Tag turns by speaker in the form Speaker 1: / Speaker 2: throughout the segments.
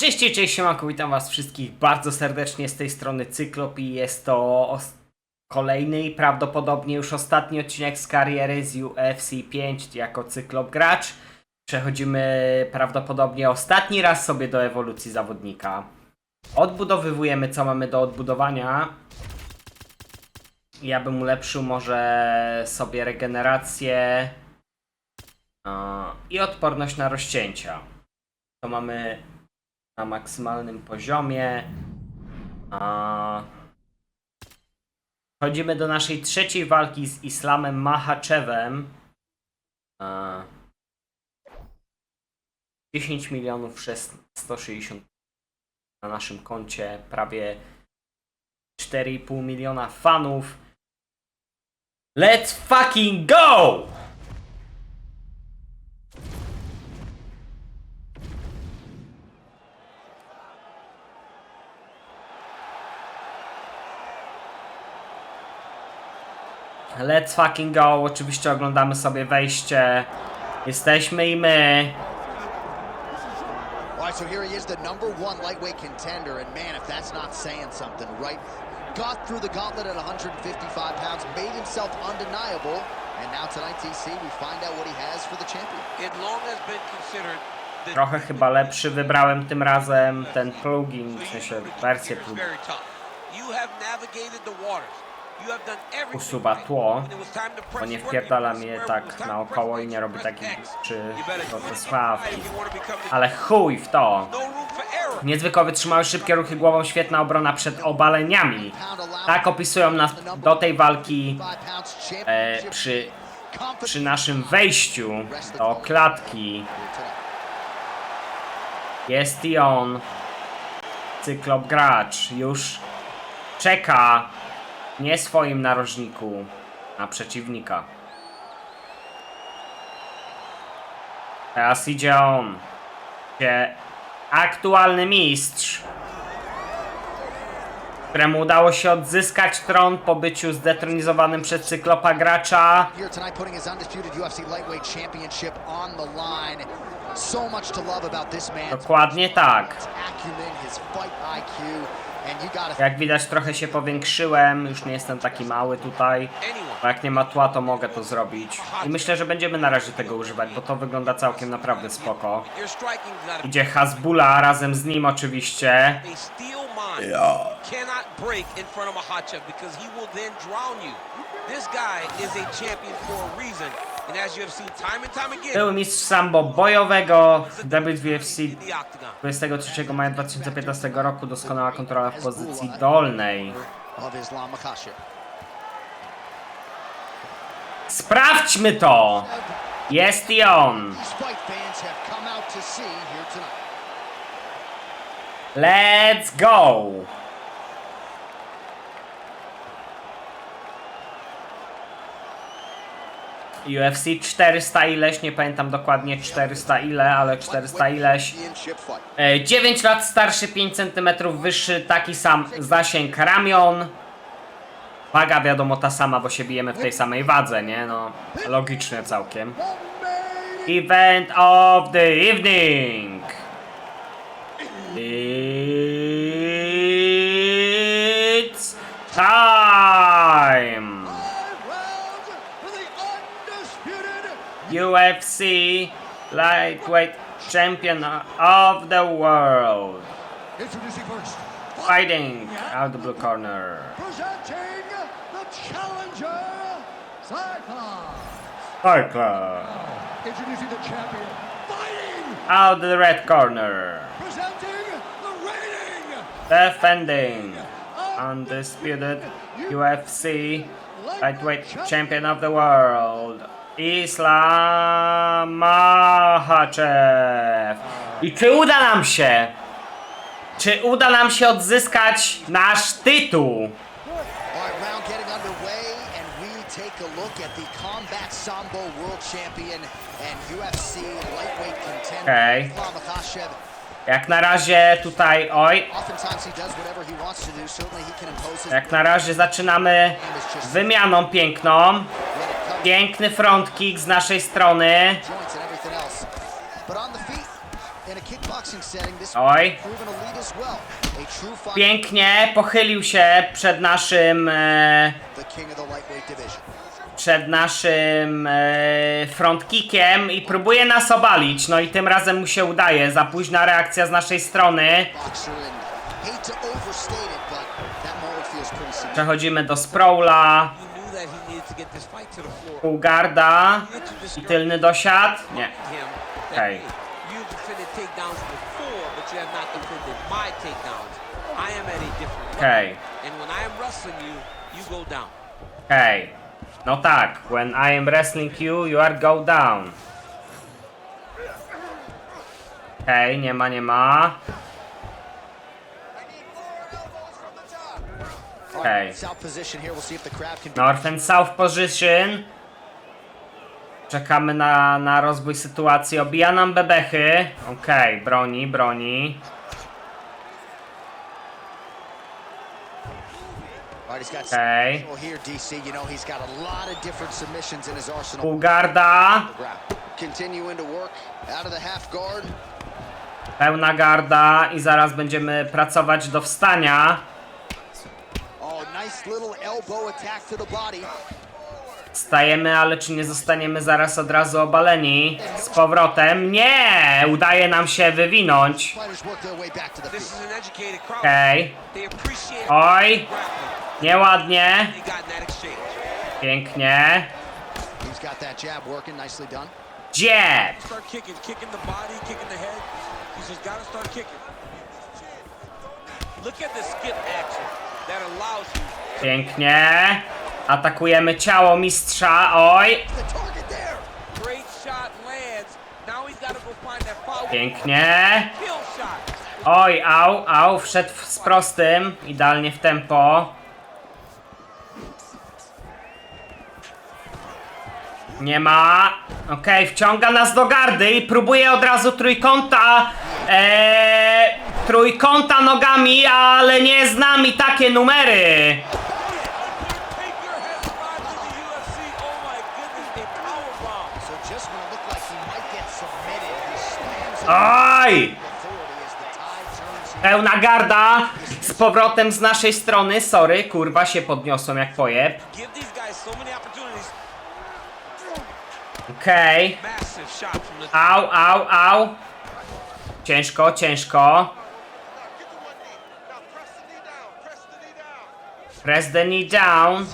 Speaker 1: Cześć, cześć, siemanko, witam was wszystkich bardzo serdecznie z tej strony Cyklop i jest to kolejny i prawdopodobnie już ostatni odcinek z kariery z UFC 5 jako Cyklop gracz. Przechodzimy prawdopodobnie ostatni raz sobie do ewolucji zawodnika. Odbudowywujemy co mamy do odbudowania. Ja bym ulepszył może sobie regenerację i odporność na rozcięcia. To mamy na maksymalnym poziomie. A... Chodzimy do naszej trzeciej walki z Islamem Mahaczewem. A... 10 milionów 160 na naszym koncie, prawie 4,5 miliona fanów. Let's fucking go! Let's fucking go. Oczywiście oglądamy sobie wejście. Jesteśmy i my.
Speaker 2: All right, so here he is, the number one lightweight contender, and man, if that's not saying something, right? Got through the gauntlet at 155 pounds, made himself undeniable, and now tonight, TC, we find out what he has for the champion.
Speaker 3: It long has been considered the
Speaker 1: Trochę chyba lepszy wybrałem tym razem ten plugin, w sensie wersję plugin.
Speaker 3: You have navigated the waters.
Speaker 1: Usuwa tło, bo nie wpierdala mnie tak naokoło i nie robi takich czy do
Speaker 3: it
Speaker 1: sławki. Ale chuj w to.
Speaker 3: No.
Speaker 1: Niezwykle wytrzymały szybkie ruchy głową, świetna obrona przed obaleniami. Tak opisują nas do tej walki
Speaker 2: 55 pounds
Speaker 1: e, przy, przy naszym wejściu do klatki. Jest i on. Cyklop gracz już czeka nie swoim narożniku na przeciwnika. Teraz idzie on. Gdzie aktualny mistrz, któremu udało się odzyskać tron po byciu zdetronizowanym przez cyklopa gracza. Dokładnie tak. Jak widać trochę się powiększyłem, już nie jestem taki mały tutaj. Bo jak nie ma tła, to mogę to zrobić. I myślę, że będziemy na razie tego używać, bo to wygląda całkiem naprawdę spoko. Idzie Hasbula razem z nim oczywiście.
Speaker 3: A
Speaker 1: Był mistrz sambo bojowego w WWFC
Speaker 3: the octagon.
Speaker 1: 23 maja 2015 roku. Doskonała kontrola w pozycji dolnej. Sprawdźmy to! Jest i on!
Speaker 2: These fight fans have come out to see here tonight.
Speaker 1: Let's go! UFC 400 ileś, nie pamiętam dokładnie 400 ile, ale 400 ileś.
Speaker 2: Championship fight.
Speaker 1: E, 9 lat starszy, 5 cm wyższy, taki sam zasięg ramion. Waga wiadomo ta sama, bo się bijemy w tej samej wadze, nie? No, logiczne całkiem. Event of the evening! It's time! UFC lightweight champion of the world.
Speaker 2: Introducing first,
Speaker 1: Fighting out the blue corner.
Speaker 2: presenting the challenger, Cyclops.
Speaker 1: Cyclops.
Speaker 2: Introducing the champion, fighting,
Speaker 1: Out the red corner.
Speaker 2: presenting the reigning
Speaker 1: Defending undisputed UFC lightweight champion of the world. Islam Makhachev. I czy uda nam się? Czy uda nam się odzyskać nasz tytuł?
Speaker 2: All right, round getting underway, and we take a look at the Combat Sambo World Champion and UFC lightweight contender,
Speaker 1: Okay. Jak na razie tutaj, oj, jak na razie zaczynamy wymianą piękną. Piękny front kick z naszej strony. Oj. Pięknie pochylił się przed naszym e, przed naszym e, front kickiem i próbuje nas obalić. No i tym razem mu się udaje. Za późna reakcja z naszej strony. Przechodzimy do sprawla. Półgarda i tylny dosiad. Nie.
Speaker 3: that,
Speaker 1: Okay.
Speaker 3: level.
Speaker 1: Okay.
Speaker 3: Down.
Speaker 1: Hej. No tak, when I am wrestling you, you are go down. Hej, nie ma, nie ma.
Speaker 2: Can.
Speaker 1: North and South position. Czekamy na, na rozwój sytuacji. Obija nam bebechy. Okej, broni, broni.
Speaker 2: He's got
Speaker 1: Okay. Półgarda. Pełna garda i zaraz będziemy pracować do wstania. Stajemy, ale czy nie zostaniemy zaraz od razu obaleni? Z powrotem? Nie! Udaje nam się wywinąć. Okej.
Speaker 3: Appreciate
Speaker 1: Oj. Nieładnie. Pięknie.
Speaker 2: Jab.
Speaker 3: Look at the skip action that allows you
Speaker 1: Pięknie. Atakujemy ciało mistrza. Oj! Pięknie. Oj, au, au, wszedł z prostym. Idealnie w tempo. Nie ma. Okej, wciąga nas do gardy i próbuje od razu trójkąta. Eee, trójkąta nogami, ale nie z nami takie numery.
Speaker 3: Take your head spot to the UFC. Oh my goodness, a powerbomb.
Speaker 2: So just when it looked like he might get submitted, he slams it.
Speaker 1: Oj! Pełna garda. Z powrotem z naszej strony. Sorry, kurwa się podniosłem jak pojeb. Okej.
Speaker 3: The
Speaker 1: Au, au, au. Ciężko, ciężko. Press the knee down.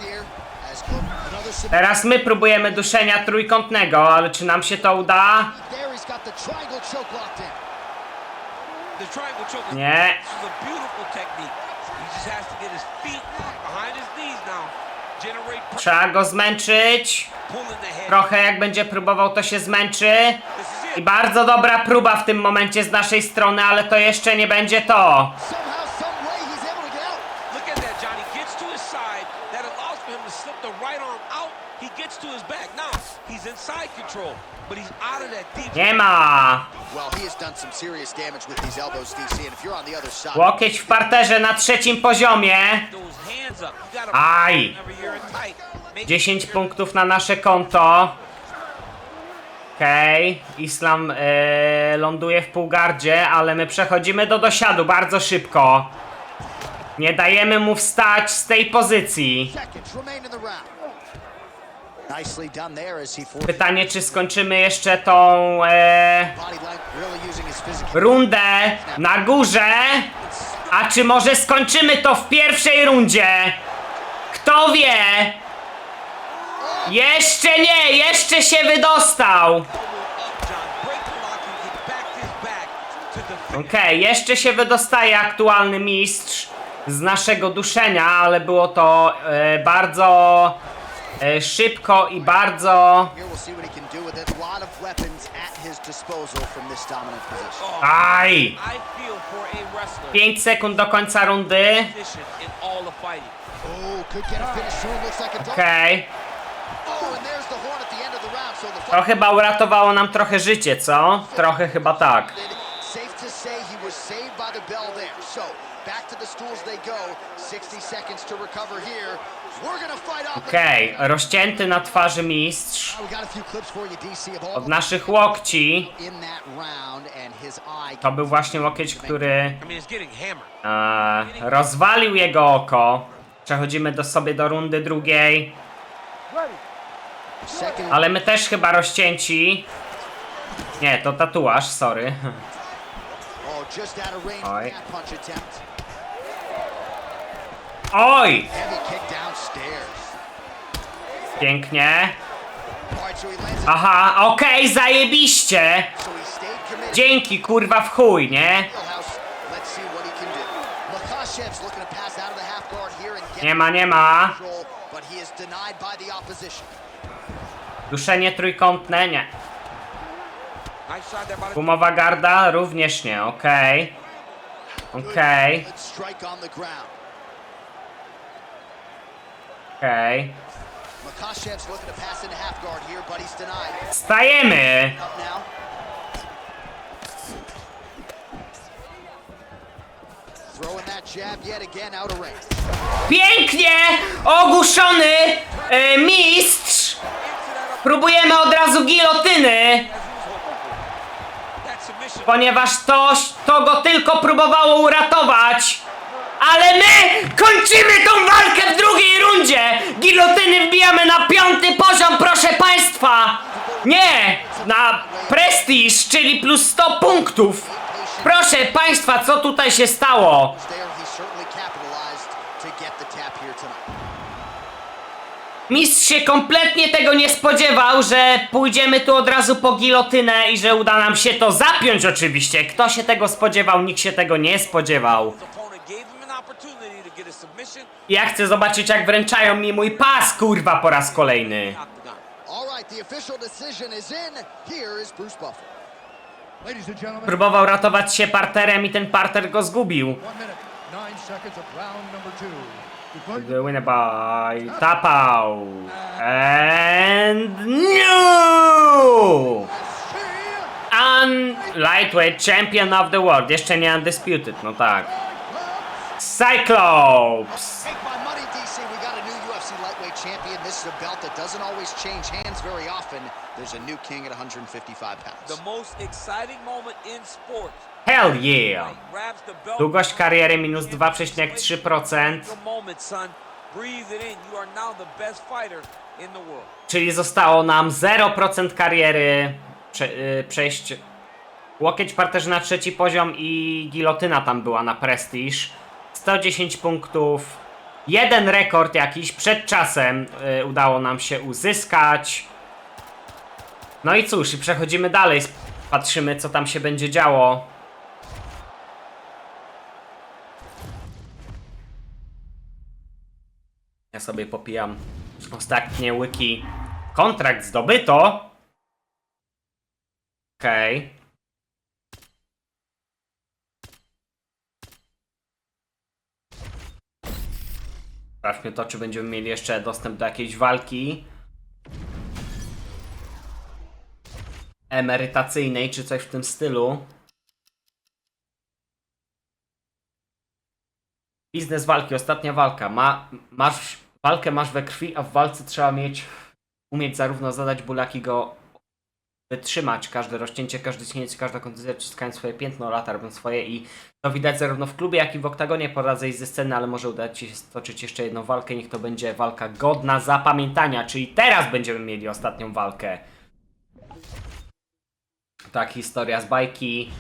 Speaker 1: Teraz my próbujemy duszenia trójkątnego, ale czy nam się to uda?
Speaker 2: He's got the triangle choke locked in.
Speaker 3: The triangle choke. is-
Speaker 1: Nie.
Speaker 3: This is a beautiful technique. He just has to get his feet behind his knees now. Generate pressure.
Speaker 1: Trzeba go zmęczyć. Trochę jak będzie próbował, to się zmęczy. I bardzo dobra próba w tym momencie z naszej strony, ale to jeszcze nie będzie to.
Speaker 2: Somehow, some way he's able to get out.
Speaker 3: Look at that, Johnny. Gets to his side. That allows for him to slip the right arm out. He gets to his back. Now, he's inside control, but he's out of that deep.
Speaker 1: Nie ma.
Speaker 2: Well, he has done some serious damage with these elbows, DC. And if you're on the other side,
Speaker 1: Łokieć w parterze na trzecim poziomie. Aj.
Speaker 3: whenever you're in tight. Make
Speaker 1: 10 punktów na nasze konto. Okej, Islam e, ląduje w półgardzie, ale my przechodzimy do dosiadu bardzo szybko. Nie dajemy mu wstać z tej pozycji. Pytanie, czy skończymy jeszcze tą e, rundę na górze? A czy może skończymy to w pierwszej rundzie? Kto wie? Jeszcze nie, jeszcze się wydostał. Okej, jeszcze się wydostaje aktualny mistrz z naszego duszenia, ale było to e, bardzo e, szybko i bardzo. Aj!
Speaker 3: I feel for a wrestler
Speaker 1: 5 sekund do końca rundy.
Speaker 2: Oh.
Speaker 1: Okej.
Speaker 2: Oh. So the
Speaker 1: To chyba uratowało nam trochę życie, co? Trochę chyba tak.
Speaker 2: Safe to say he was saved by the bell there. So, back to the stools they go. 60 seconds to recover here. We're gonna fight off.
Speaker 1: Okej, rozcięty na twarzy mistrz od naszych łokci. To był właśnie łokieć, który e, rozwalił jego oko. Przechodzimy do sobie do rundy drugiej, ale my też chyba rozcięci. Nie, to tatuaż, sorry.
Speaker 2: Oh,
Speaker 1: Oj. Oj! Pięknie. Aha, okej, zajebiście!
Speaker 2: Stayed committed.
Speaker 1: Dzięki, kurwa, w chuj, nie? Nie ma, nie ma. Duszenie trójkątne, nie. Gumowa garda, również nie, okej. Okej,
Speaker 2: Good of range.
Speaker 1: Pięknie! Ogłuszony e, mistrz! Próbujemy od razu gilotyny, ponieważ to, to go tylko próbowało uratować. Ale my kończymy tą walkę w drugiej rundzie! Gilotyny wbijamy na piąty poziom, proszę państwa! Nie! Na prestiż, czyli plus 100 punktów! Proszę państwa, co tutaj się stało? Mistrz się kompletnie tego nie spodziewał, że pójdziemy tu od razu po gilotynę i że uda nam się to zapiąć oczywiście. Kto się tego spodziewał? Nikt się tego nie spodziewał.
Speaker 3: His opponent gave him an opportunity to get a submission.
Speaker 1: Ja chcę zobaczyć jak wręczają mi mój pas, kurwa, po raz kolejny. Próbował ratować się parterem i ten parter go zgubił. The winner by tap out. And no! Un lightweight champion of the world. Jeszcze nie undisputed, no tak. Cyclops!
Speaker 2: Take my money, DC. We got a new UFC lightweight champion. This is a belt that doesn't always change hands very often. There's a new king at 155 pounds.
Speaker 3: The most exciting moment in sports.
Speaker 1: Hell yeah! Długość kariery minus 2,3%,
Speaker 3: The moment, son. Breathe it in. You are now the best fighter in the world.
Speaker 1: czyli zostało nam 0% kariery. Prze y, przejść łokieć parterzy na trzeci poziom i gilotyna tam była na prestiż. 110 punktów. Jeden rekord jakiś przed czasem y, udało nam się uzyskać. No i cóż, i przechodzimy dalej. Patrzymy, co tam się będzie działo. Ja sobie popijam ostatnie łyki. Kontrakt zdobyto. Okej. Sprawdźmy to, czy będziemy mieli jeszcze dostęp do jakiejś walki. Emerytacyjnej, czy coś w tym stylu. Biznes walki, ostatnia walka. Ma, masz, walkę masz we krwi, a w walce trzeba mieć, umieć zarówno zadać ból, jak i go wytrzymać. Każde rozcięcie, każdy śnięcie, każda kontuzja ciskają swoje piętno, lata robią swoje i to widać zarówno w klubie, jak i w oktagonie. Pora zejść ze sceny, ale może udać Ci się stoczyć jeszcze jedną walkę. Niech to będzie walka godna zapamiętania, czyli teraz będziemy mieli ostatnią walkę. Tak, historia z bajki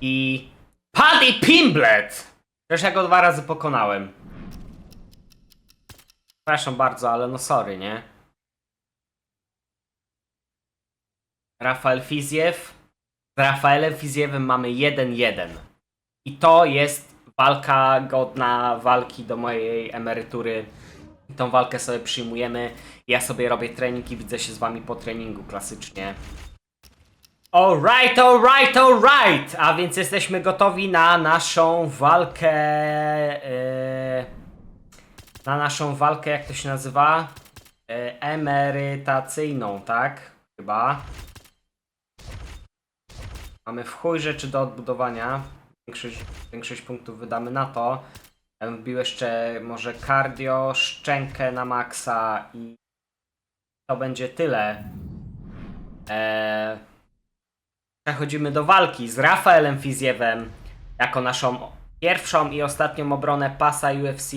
Speaker 1: i Paddy Pimblet! Przecież ja go dwa razy pokonałem. Przepraszam bardzo, ale no sorry, nie? Rafael Fiziew. Z Rafaelem Fiziewem mamy 1-1. I to jest walka godna walki do mojej emerytury. Tą walkę sobie przyjmujemy. Ja sobie robię trening i widzę się z wami po treningu klasycznie. Alright, alright, alright! A więc jesteśmy gotowi na naszą walkę. Yy, na naszą walkę, jak to się nazywa? Yy, emerytacyjną, tak? Chyba. Mamy w chuj rzeczy do odbudowania. większość, większość punktów wydamy na to. Ja bym wbił jeszcze może cardio, szczękę na maksa i to będzie tyle. Eee, przechodzimy do walki z Rafaelem Fizjewem jako naszą pierwszą i ostatnią obronę pasa UFC.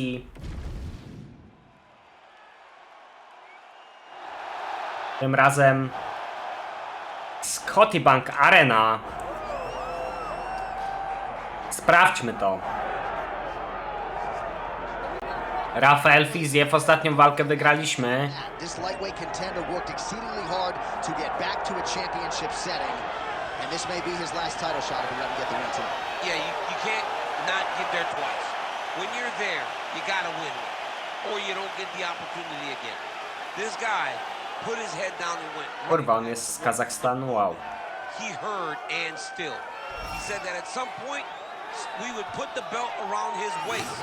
Speaker 1: Tym razem Scotty Bank Arena. Sprawdźmy to. Rafael Fiziew, ostatnią walkę wygraliśmy.
Speaker 2: This lightweight contender worked exceedingly hard to get back to a championship setting. And this may be his last title shot if he doesn't get the win tonight.
Speaker 3: Yeah, you, you can't not get there twice. When you're there, you gotta win or you don't get the opportunity again. This guy
Speaker 1: Kurwa, on jest z Kazachstanu, wow.
Speaker 3: He heard and still. He said that at some point we would put the belt around his waist.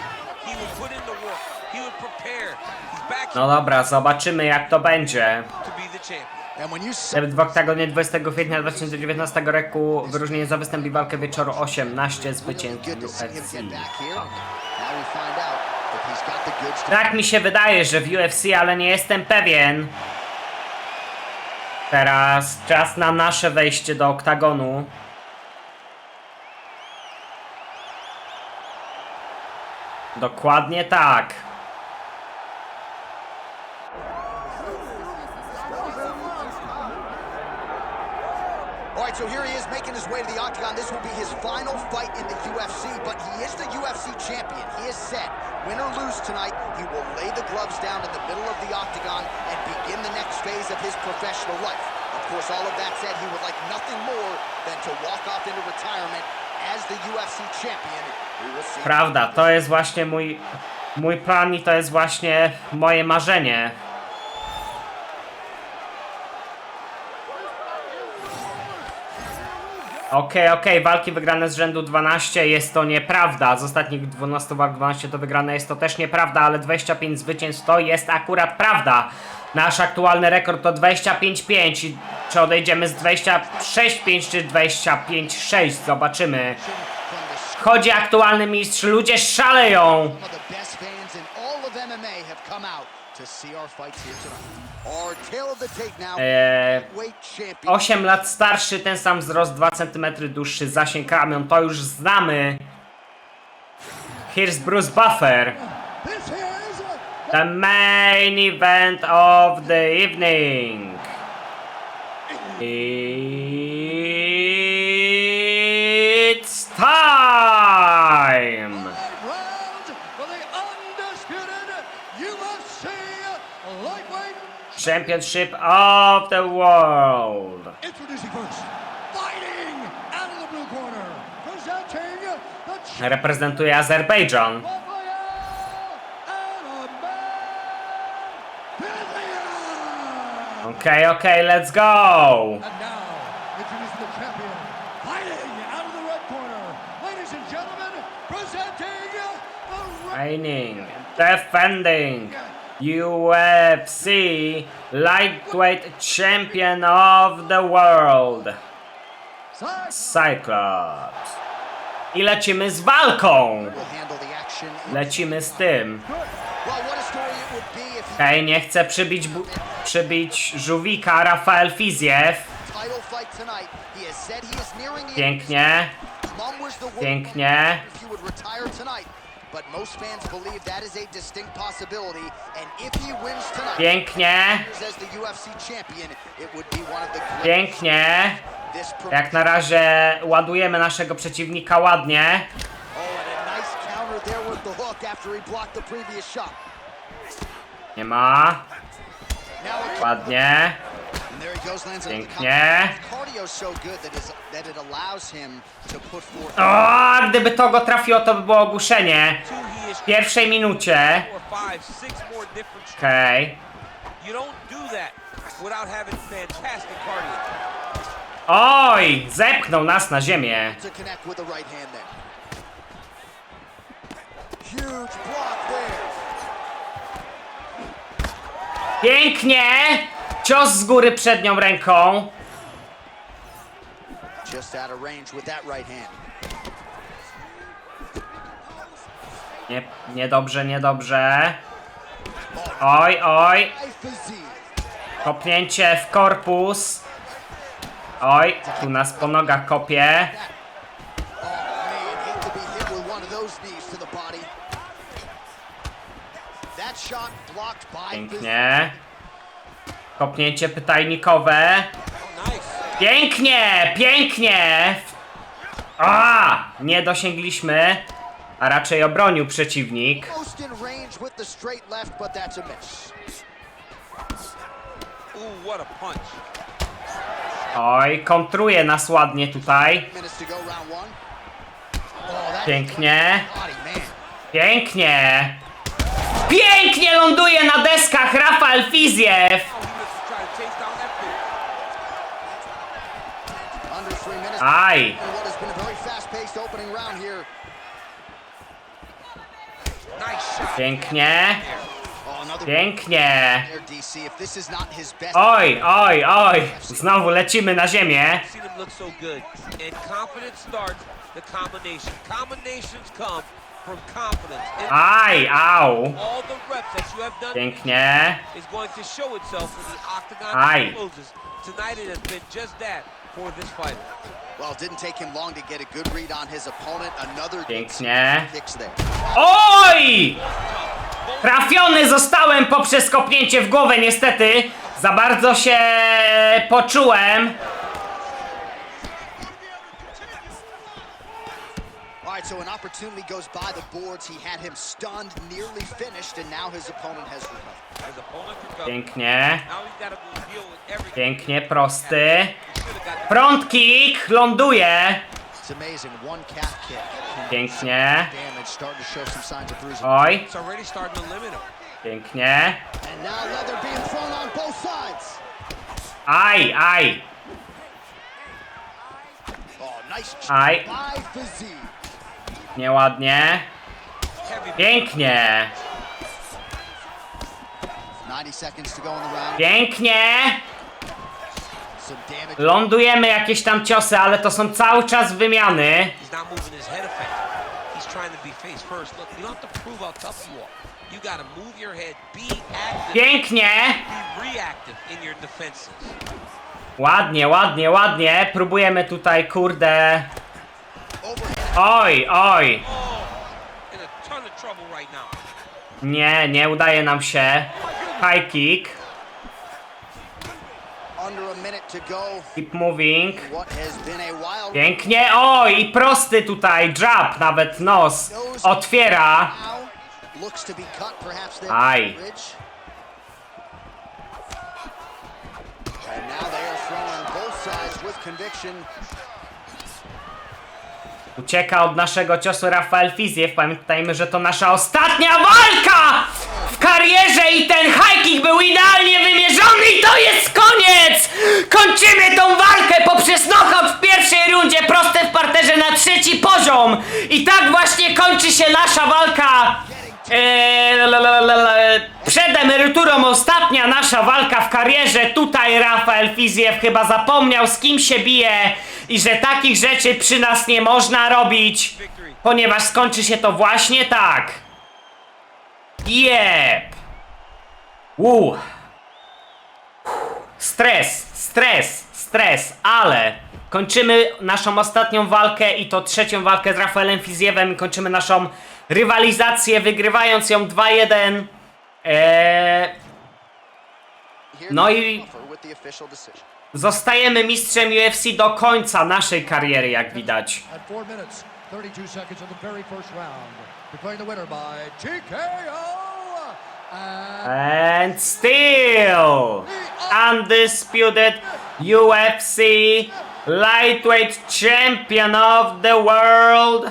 Speaker 3: He would put in the work. He would prepare. He's back
Speaker 1: No dobra, zobaczymy jak to będzie.
Speaker 3: to be the champion.
Speaker 2: And when you
Speaker 1: W oktagonie 20 kwietnia 2019 roku wyróżnienie za występ i walkę wieczoru 18 zwycięstw UFC. Tak mi się wydaje, że w UFC, ale nie jestem pewien. Teraz czas na nasze wejście do oktagonu. Dokładnie tak.
Speaker 2: Right, so here he is making his way to the octagon. This will be his final fight in the UFC, but he is the UFC champion. He is set. Win or lose tonight, he will lay the gloves down in the middle of the octagon and begin the next phase of his professional life. Of course, all of that said, he would like nothing more than to walk off into retirement as the UFC champion. We will see.
Speaker 1: Prawda, to jest właśnie mój, mój plan i to jest właśnie moje marzenie. Okej, okej, walki wygrane z rzędu 12 jest to nieprawda. Z ostatnich 12 walk 12 to wygrane jest to też nieprawda, ale 25 zwycięstw to jest akurat prawda. Nasz aktualny rekord to 25-5. I Czy odejdziemy z 26-5 czy 25-6? Zobaczymy. Chodzi aktualny mistrz, ludzie szaleją! Eee,
Speaker 2: Weight champion.
Speaker 1: 8 lat starszy, ten sam wzrost, 2 cm dłuższy, zasięg ramion, to już znamy. Here's Bruce Buffer. The main event of the evening. It's time! Championship of the world.
Speaker 4: Introducing first, fighting out of the blue corner, presenting the
Speaker 1: Reprezentuje Azerbejdżan. Okay, okay, let's go!
Speaker 4: And now, introducing the champion, fighting out of the red corner, ladies and gentlemen, presenting the
Speaker 1: Reigning, defending UFC lightweight champion of the world. Cyclops. I lecimy z walką! Lecimy z tym. Hej, nie chcę przybić, przybić żółwika Rafael Fiziew. Pięknie, pięknie.
Speaker 2: But most fans believe that is a distinct possibility. And if he wins tonight
Speaker 1: Pięknie,
Speaker 2: as the UFC champion, it would be one of the
Speaker 1: pięknie.
Speaker 2: This
Speaker 1: Jak na razie ładujemy naszego przeciwnika ładnie.
Speaker 2: Oh, and a nice counter there with the hook after he blocked the previous shot.
Speaker 1: Nie ma.
Speaker 2: Now a
Speaker 1: Ładnie. Pięknie. O, gdyby to go trafiło, to by było ogłuszenie. W pierwszej minucie. Okej.
Speaker 3: Cardio.
Speaker 1: Oj, zepchnął nas na ziemię. Pięknie. Cios z góry przednią ręką. Nie, niedobrze, niedobrze. Oj, oj. Kopnięcie w korpus. Oj, tu nas po nogach kopie. Pięknie. Kopnięcie pytajnikowe. Pięknie, pięknie. A, nie dosięgliśmy. A raczej obronił przeciwnik. Oj, kontruje nas ładnie tutaj.
Speaker 2: Oh,
Speaker 1: Pięknie. Pięknie. Pięknie ląduje na deskach Rafael Fiziew.
Speaker 2: Not his best,
Speaker 1: Oj, oj, oj. Znowu lecimy na ziemię. Aj, au. Pięknie.
Speaker 3: is for this fighter.
Speaker 2: well, it didn't take him long to get a good read on his opponent. Another
Speaker 1: Pięknie.
Speaker 2: kicks there.
Speaker 1: Oj! Trafiony zostałem poprzez kopnięcie w głowę niestety. Za bardzo się poczułem.
Speaker 2: right, so an opportunity goes by the boards. He had him stunned, nearly finished, and now his opponent has recovered.
Speaker 1: Pięknie. Pięknie, prosty. Front kick, ląduje. Pięknie. Oj. Pięknie. Aj, aj.
Speaker 2: Oh, aj.
Speaker 1: Nieładnie. Pięknie.
Speaker 2: 90 seconds to go in the round.
Speaker 1: Pięknie. Lądujemy jakieś tam ciosy, ale to są cały czas wymiany. Pięknie. Ładnie, ładnie, ładnie. Próbujemy tutaj, kurde.
Speaker 2: Overhead.
Speaker 1: Oj, oj.
Speaker 3: Oh, in a ton of trouble right now.
Speaker 1: Nie, nie udaje nam się. High kick. Keep moving. Pięknie. Oj, i prosty tutaj. Jab, nawet nos. Otwiera.
Speaker 2: Bridge. And now they are throwing both sides with conviction.
Speaker 1: Ucieka od naszego ciosu Rafael Fiziew. Pamiętajmy, że to nasza ostatnia walka w karierze i ten high kick był idealnie wymierzony i to jest koniec! Kończymy tą walkę poprzez knockout w pierwszej rundzie, proste w parterze na trzeci poziom. I tak właśnie kończy się nasza walka. Eee, przed emeryturą ostatnia nasza walka w karierze. Tutaj Rafael Fiziew chyba zapomniał z kim się bije i że takich rzeczy przy nas nie można robić, ponieważ skończy się to właśnie tak. Jep. Uuu. Stres, stres, stres, ale kończymy naszą ostatnią walkę i to trzecią walkę z Rafaelem Fiziewem i kończymy naszą rywalizację, wygrywając ją 2-1. Eee, No i- zostajemy mistrzem UFC do końca naszej kariery, jak widać.
Speaker 4: At 4 minutes, 32 seconds of the very first round. Declaring the winner by TKO. And
Speaker 1: And still undisputed UFC lightweight champion of the world,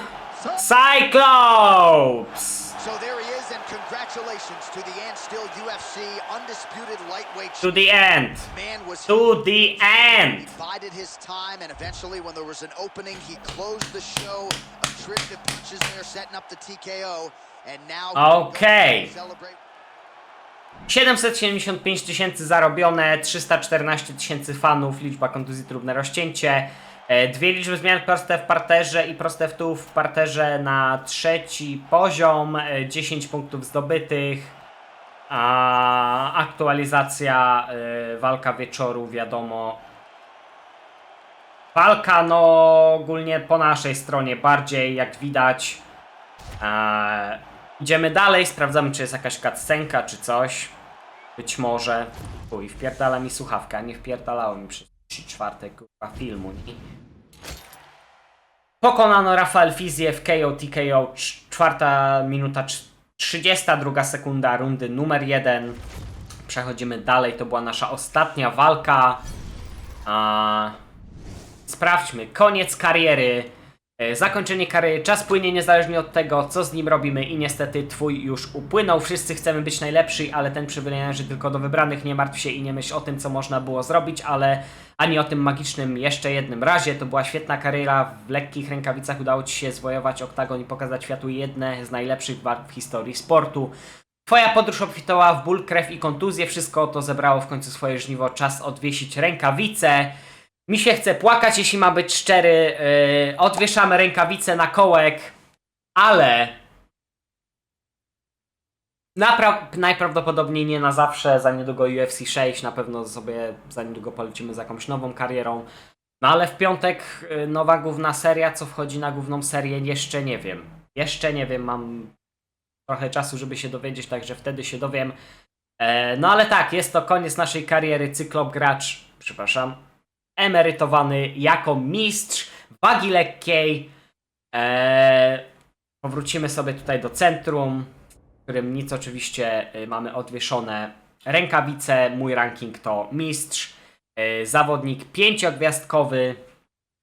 Speaker 1: Cyclops.
Speaker 2: So there he is, and congratulations to the and still UFC undisputed lightweight
Speaker 1: To the end.
Speaker 2: man was
Speaker 1: To the
Speaker 2: He
Speaker 1: end.
Speaker 2: bided his time, and eventually, when there was an opening, he closed the show. Attrition punches there, setting up the TKO, and now
Speaker 1: Okay.
Speaker 2: celebrate.
Speaker 1: 775 tysięcy zarobione, 314 tysięcy fanów, liczba kontuzji trudne rozcięcie. E, Dwie liczby zmian proste w parterze i proste w tu w parterze na trzeci poziom, e, 10 punktów zdobytych, a aktualizacja e, walka wieczoru, wiadomo. Walka no ogólnie po naszej stronie bardziej, jak widać. E, idziemy dalej, sprawdzamy czy jest jakaś cutscenka czy coś. Być może. Uj, wpierdala mi słuchawka, nie wpierdalało mi przez 3 czwarte kurwa filmu. Nie? Pokonano Rafael Fizję w KO TKO, cz- czwarta minuta, cz- 32 sekunda rundy numer 1. Przechodzimy dalej, to była nasza ostatnia walka. A... Sprawdźmy, koniec kariery. E, Zakończenie kariery, czas płynie niezależnie od tego, co z nim robimy i niestety twój już upłynął. Wszyscy chcemy być najlepsi, ale ten przywilej należy tylko do wybranych. Nie martw się i nie myśl o tym, co można było zrobić, ale ani o tym magicznym jeszcze jednym razie. To była świetna kariera, w lekkich rękawicach udało Ci się zwojować oktagon i pokazać światu jedne z najlepszych walk w historii sportu. Twoja podróż obfitowała w ból, krew i kontuzję. Wszystko to zebrało w końcu swoje żniwo. Czas odwiesić rękawice. Mi się chce płakać, jeśli ma być szczery. Yy, odwieszamy rękawice na kołek, ale napra- najprawdopodobniej nie na zawsze. Za niedługo UFC 6, na pewno sobie za niedługo polecimy z jakąś nową karierą. No ale w piątek yy, nowa główna seria, co wchodzi na główną serię, jeszcze nie wiem. Jeszcze nie wiem, mam trochę czasu, żeby się dowiedzieć, także wtedy się dowiem. E, no ale tak, jest to koniec naszej kariery. Cyklop gracz, przepraszam, emerytowany jako mistrz wagi lekkiej. E, powrócimy sobie tutaj do centrum, w którym nic oczywiście y, mamy odwieszone rękawice. Mój ranking to mistrz, y, zawodnik pięciogwiazdkowy,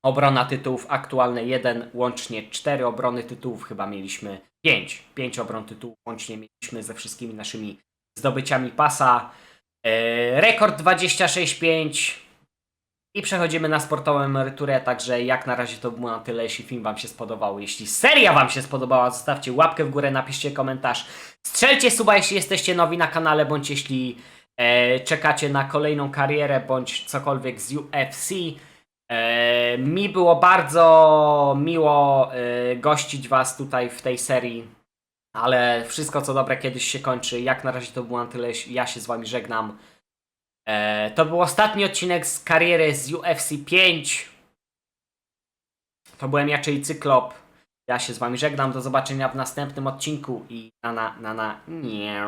Speaker 1: obrona tytułów aktualne 1, łącznie 4 obrony tytułów, chyba mieliśmy 5. 5 obron tytułów łącznie mieliśmy ze wszystkimi naszymi zdobyciami pasa. E, rekord 26-5. I przechodzimy na sportową emeryturę, także jak na razie to było na tyle, jeśli film Wam się spodobał. Jeśli seria Wam się spodobała, zostawcie łapkę w górę, napiszcie komentarz. Strzelcie suba, jeśli jesteście nowi na kanale, bądź jeśli e, czekacie na kolejną karierę, bądź cokolwiek z UFC. E, mi było bardzo miło e, gościć Was tutaj w tej serii, ale wszystko co dobre kiedyś się kończy. Jak na razie to było na tyle, ja się z Wami żegnam. E, to był ostatni odcinek z kariery z UFC 5. To byłem ja, czyli Cyklop. Ja się z Wami żegnam. Do zobaczenia w następnym odcinku i na na na na. Nie.